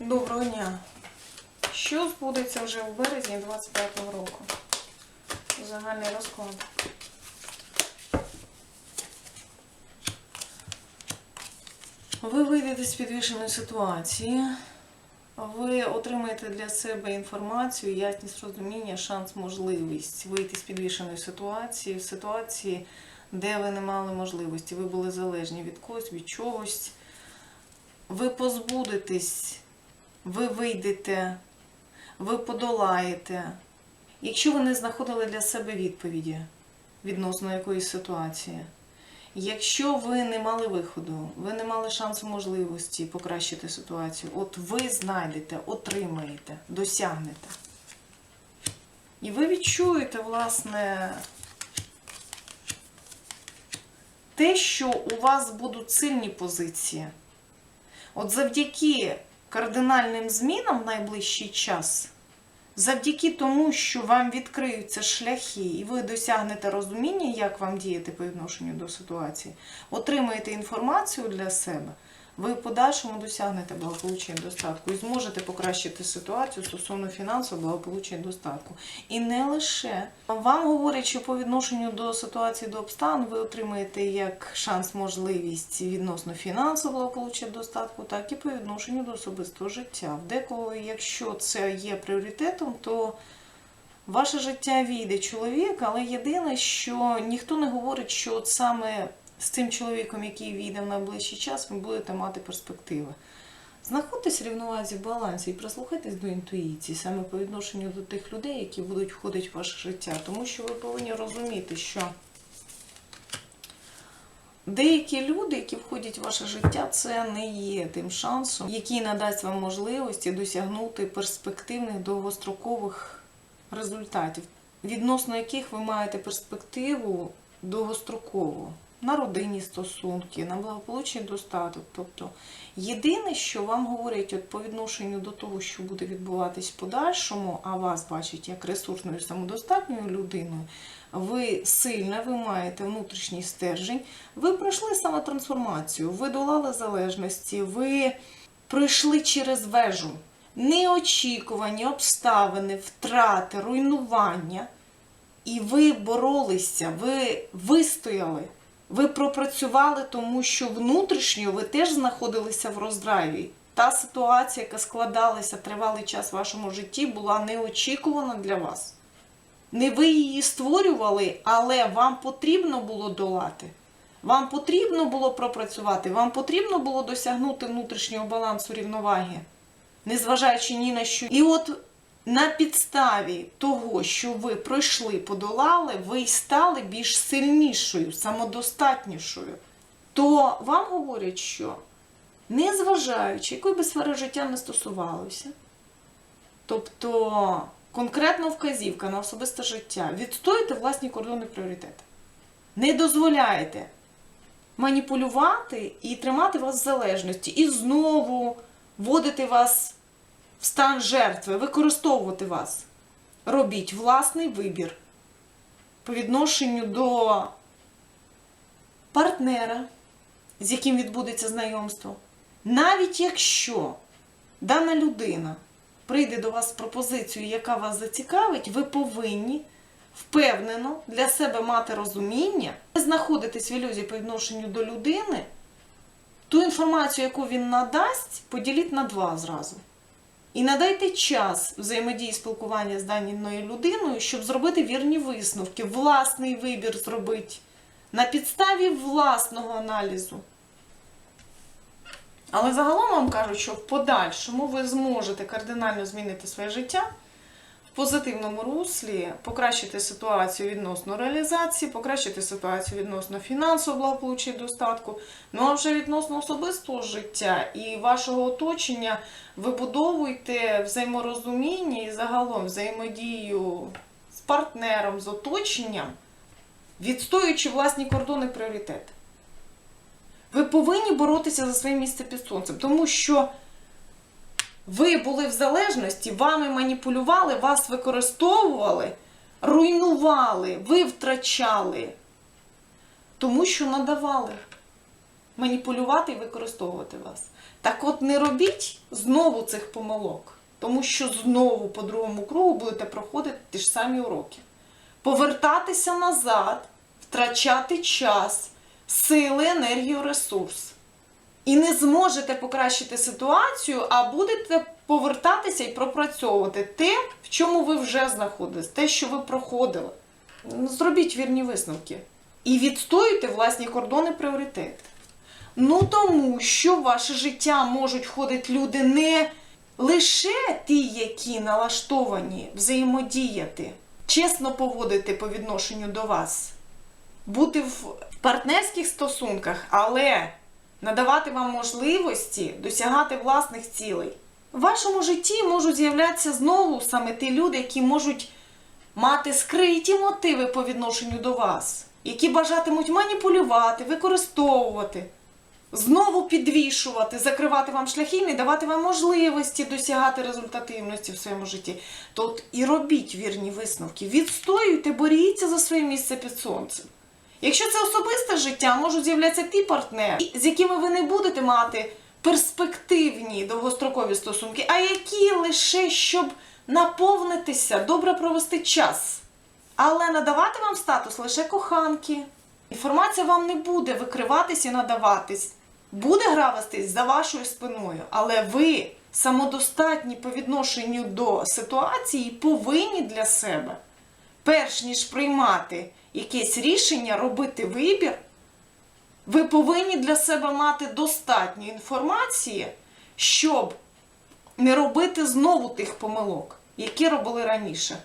Доброго дня. Що збудеться вже в березні 25-го року? Загальний розклад. Ви вийдете з підвішеної ситуації. Ви отримаєте для себе інформацію, ясність розуміння, шанс, можливість вийти з підвішеної ситуації, в ситуації, де ви не мали можливості, ви були залежні від когось, від чогось. Ви позбудетесь, ви вийдете, ви подолаєте. Якщо ви не знаходили для себе відповіді відносно якоїсь ситуації, якщо ви не мали виходу, ви не мали шансу можливості покращити ситуацію, от ви знайдете, отримаєте, досягнете. І ви відчуєте, власне, те, що у вас будуть сильні позиції. От завдяки кардинальним змінам в найближчий час, завдяки тому, що вам відкриються шляхи, і ви досягнете розуміння, як вам діяти по відношенню до ситуації, отримаєте інформацію для себе, ви в подальшому досягнете благополуччя і достатку і зможете покращити ситуацію стосовно фінансового благополуччя і достатку. І не лише вам говорять, що по відношенню до ситуації до обставин ви отримаєте як шанс, можливість відносно фінансового благополуччя і достатку, так і по відношенню до особистого життя. В декого, якщо це є пріоритетом, то ваше життя війде чоловік, але єдине, що ніхто не говорить, що саме з цим чоловіком, який війде в найближчий час, ви будете мати перспективи. Знаходьтесь в рівновазі в балансі і прислухайтесь до інтуїції саме по відношенню до тих людей, які будуть входити в ваше життя. Тому що ви повинні розуміти, що деякі люди, які входять в ваше життя, це не є тим шансом, який надасть вам можливості досягнути перспективних довгострокових результатів, відносно яких ви маєте перспективу довгострокову на родинні стосунки, на благополуччя і достаток. Тобто єдине, що вам говорять от по відношенню до того, що буде відбуватись в подальшому, а вас бачать як ресурсною самодостатньою людиною, ви сильна, ви маєте внутрішній стержень, ви пройшли самотрансформацію, ви долали залежності, ви пройшли через вежу. Неочікувані обставини, втрати, руйнування. І ви боролися, ви вистояли, ви пропрацювали, тому що внутрішньо ви теж знаходилися в роздраві. Та ситуація, яка складалася тривалий час в вашому житті, була неочікувана для вас. Не ви її створювали, але вам потрібно було долати. Вам потрібно було пропрацювати, вам потрібно було досягнути внутрішнього балансу рівноваги, незважаючи ні на що. І от на підставі того, що ви пройшли, подолали, ви й стали більш сильнішою, самодостатнішою, то вам говорять, що незважаючи, якої би сфери життя не стосувалося, тобто конкретна вказівка на особисте життя, відстоїте власні кордони пріоритети. Не дозволяєте маніпулювати і тримати вас в залежності, і знову вводити вас в стан жертви, використовувати вас. Робіть власний вибір по відношенню до партнера, з яким відбудеться знайомство. Навіть якщо дана людина прийде до вас з пропозицією, яка вас зацікавить, ви повинні впевнено для себе мати розуміння, знаходитесь в ілюзії по відношенню до людини, ту інформацію, яку він надасть, поділіть на два зразу. І надайте час взаємодії спілкування з даною людиною, щоб зробити вірні висновки, власний вибір зробити на підставі власного аналізу. Але загалом вам кажуть, що в подальшому ви зможете кардинально змінити своє життя позитивному руслі, покращити ситуацію відносно реалізації, покращити ситуацію відносно фінансового благополуччя і достатку, ну а вже відносно особистого життя і вашого оточення вибудовуйте взаєморозуміння і загалом взаємодію з партнером, з оточенням, відстоюючи власні кордони пріоритети. Ви повинні боротися за своє місце під сонцем, тому що ви були в залежності, вами маніпулювали, вас використовували, руйнували, ви втрачали, тому що надавали. маніпулювати і використовувати вас. Так от не робіть знову цих помилок, тому що знову по другому кругу будете проходити ті ж самі уроки. Повертатися назад, втрачати час, сили, енергію, ресурс. І не зможете покращити ситуацію, а будете повертатися і пропрацьовувати те, в чому ви вже знаходились, те, що ви проходили. Ну, Зробіть вірні висновки. І відстоюйте власні кордони пріоритети. Ну тому що в ваше життя можуть входити люди не лише ті, які налаштовані взаємодіяти, чесно поводити по відношенню до вас, бути в партнерських стосунках, але надавати вам можливості досягати власних цілей. В вашому житті можуть з'являтися знову саме ті люди, які можуть мати скриті мотиви по відношенню до вас, які бажатимуть маніпулювати, використовувати, знову підвішувати, закривати вам шляхи не давати вам можливості досягати результативності в своєму житті. То от і робіть вірні висновки, відстоюйте, боріться за своє місце під сонцем. Якщо це особисте життя, можуть з'являтися ті партнери, з якими ви не будете мати перспективні довгострокові стосунки, а які лише щоб наповнитися, добре провести час. Але надавати вам статус лише коханки. Інформація вам не буде викриватись і надаватись. Буде гра вестись за вашою спиною, але ви самодостатні по відношенню до ситуації повинні для себе, перш ніж приймати якесь рішення, робити вибір, ви повинні для себе мати достатньо інформації, щоб не робити знову тих помилок, які робили раніше.